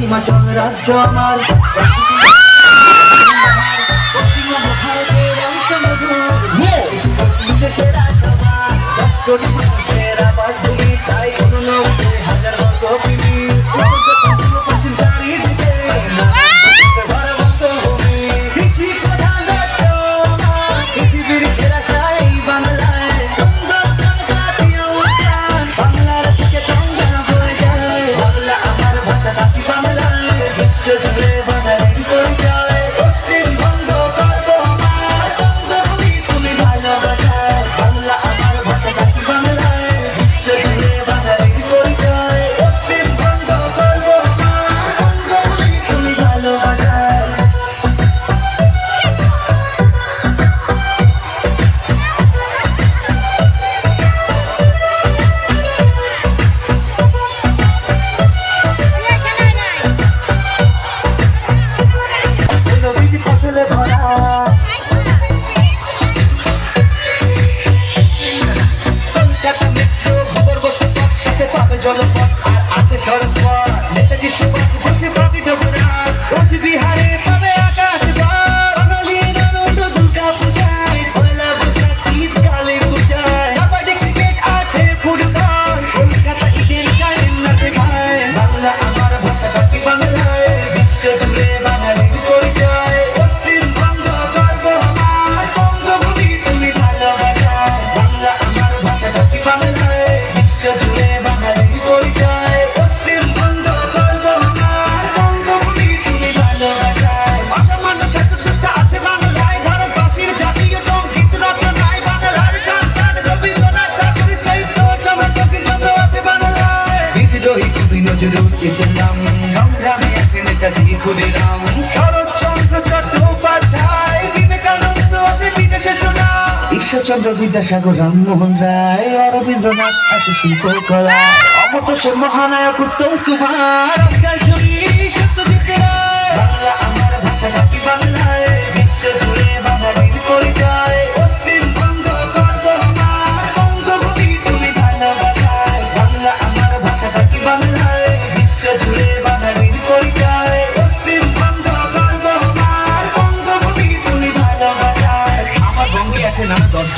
হিমাচল রাজ্য আমার। ভারতের অংশ মধুর সেরা সবার দশ কোটি মানুষের ইসলাম সংগ্রামে আছে নেতাজি ক্ষুদিরাম শরৎচন্দ্র চট্টোপাধ্যায়, বিবেকানন্দ আছে বিদেশে শোনা ঈশ্বরচন্দ্র বিদ্যাসাগর, রামমোহন রায় অরবিন্দ্রনাথ আছে শিল্পকলা। অমত সে মহানায়ক উত্তম কুমার সত্যজিৎ রায়। বাংলা আমার ভাষা বাংলায়?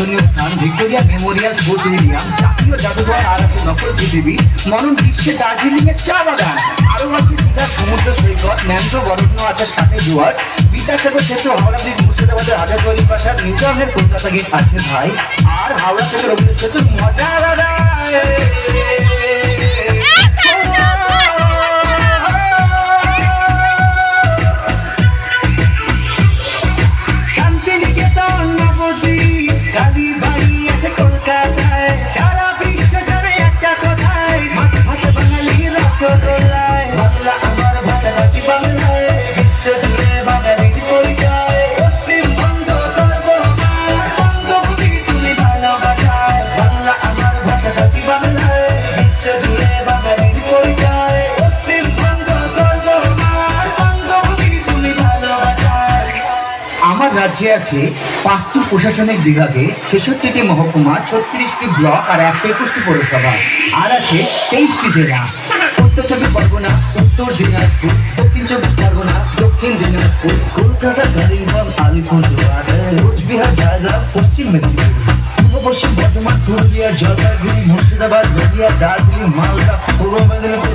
দর্শনীয় স্থান, ভিক্টোরিয়া মেমোরিয়াল বোর্ড মিউজিয়াম জাতীয় জাদুঘর আর আছে নকল পৃথিবী, মনন বিশ্বে দার্জিলিং এর চা বাগান আরও আছে দীঘার সমুদ্র সৈকত, ম্যানগ্রোভ অরণ্য আছে সাথে ডুয়ার্স বিদ্যাসাগর ক্ষেত্র হাওড়া ব্রিজ, মুর্শিদাবাদের হাজারদুয়ারি প্রাসাদ নিউটাউনের কলকাতা গেট আছে ভাই, আর হাওড়া থেকে রবীন্দ্র সেতু মজা আলাদা। রাজ্যে আছে পাঁচটি প্রশাসনিক বিভাগে ছেষট্টিটি মহকুমা, ছত্রিশটি ব্লক আর একশো একুশটি পৌরসভা। আর আছে তেইশটি জেলা। উত্তর চব্বিশ পরগনা, উত্তর দিনাজপুর, দক্ষিণ চব্বিশ পরগনা, দক্ষিণ দিনাজপুর, কলকাতা, কালিম্পং, আলিপুরদুয়ার, কোচবিহার, ঝাড়গ্রাম, পশ্চিম মেদিনীপুর। পশ্চিম বর্ধমান, পুরুলিয়া, জলপাইগুড়ি, মুর্শিদাবাদ, নদিয়া, দার্জিলিং, মালদা, পূর্ব মেদিনীপুর